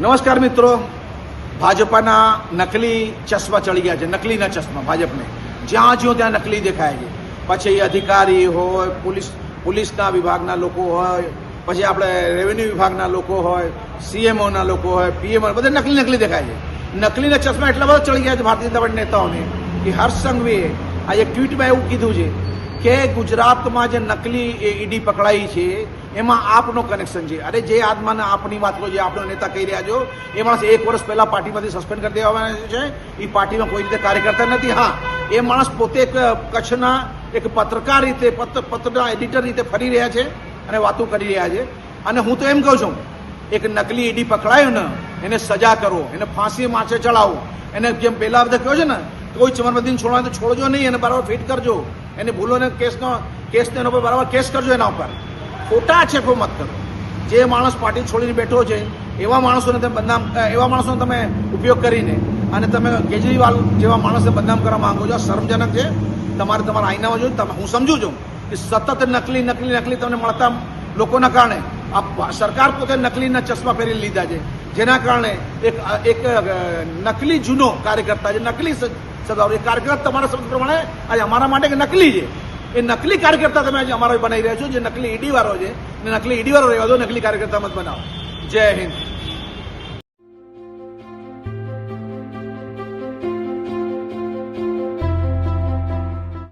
નમસ્કાર મિત્રો. ભાજપાના નકલી ચશ્મા ચડી ગયા છે. નકલીના ચશ્મા ભાજપને. જ્યાં જ્યો ત્યાં નકલી દેખાય છે. પછી એ અધિકારી હોય, પોલીસ, પોલીસના વિભાગના લોકો હોય, પછી આપણે રેવન્યુ વિભાગના લોકો હોય, સીએમઓના લોકો હોય, પીએમઓ, બધા નકલી નકલી દેખાય છે. નકલીના ચશ્મા એટલા બધા ચડી ગયા છે ભારતીય જનતા પાર્ટી નેતાઓને, કે હર્ષ સંઘવીએ આજે ટ્વીટમાં એવું કીધું છે કે ગુજરાતમાં જે નકલી ઈડી પકડાઈ છે, એમાં આપનો કનેક્શન છે. અરે જે આત્માને આપની વાત કરો જે આપણો નેતા કહી રહ્યા છો એ માણસ એક વર્ષ પહેલા પાર્ટીમાંથી સસ્પેન્ડ કરી આવ્યો છે. એ પાર્ટીમાં કોઈ રીતે કાર્યકર્તા નથી. હા, એ માણસ પોતે કચ્છના એક પત્રકાર રીતે પત્ર પત્રના એડિટર રીતે ફરી રહ્યા છે અને વાતો કરી રહ્યા છે. અને હું તો એમ કહું છું, એક નકલી ઈડી પકડાયો ને, એને સજા કરો, એને ફાંસી માછે ચડાવો. એને જેમ પહેલા બધા કહ્યો છે ને કોઈ ચમરબંધીને છોડવા તો છોડજો નહીં, એને બરાબર ફિટ કરજો. એને ભૂલોને કેસનો, કેસને એના ઉપર બરાબર કેસ કરજો એના ઉપર. ખોટા છે કોઈ મત કરો. જે માણસ પાર્ટી છોડીને બેઠો છે, એવા માણસોને તમે બદનામ એવા માણસોનો તમે ઉપયોગ કરીને અને તમે કેજરીવાલ જેવા માણસને બદનામ કરવા માંગો છો શરમજનક છે. તમારે તમારા આઈનામાં જોયું હું સમજુ છું કે સતત નકલી નકલી નકલી તમને મળતા લોકોના કારણે આ સરકાર પોતે નકલીના ચશ્મા પહેરી લીધા છે. જેના કારણે એક એક નકલી જૂનો કાર્યકર્તા છે, નકલી સ- એ કાર્યકર્તા તમારા શબ્દ પ્રમાણે આજે અમારા માટે નકલી છે? એ નકલી કાર્યકર્તા તમે આજે અમારા બનાવી રહ્યા છો, જે નકલી ઈડી વાળો છે. ને નકલી ઈડી વાળો રહેવા દો, નકલી કાર્યકર્તા મત બનાવો. જય હિન્દ.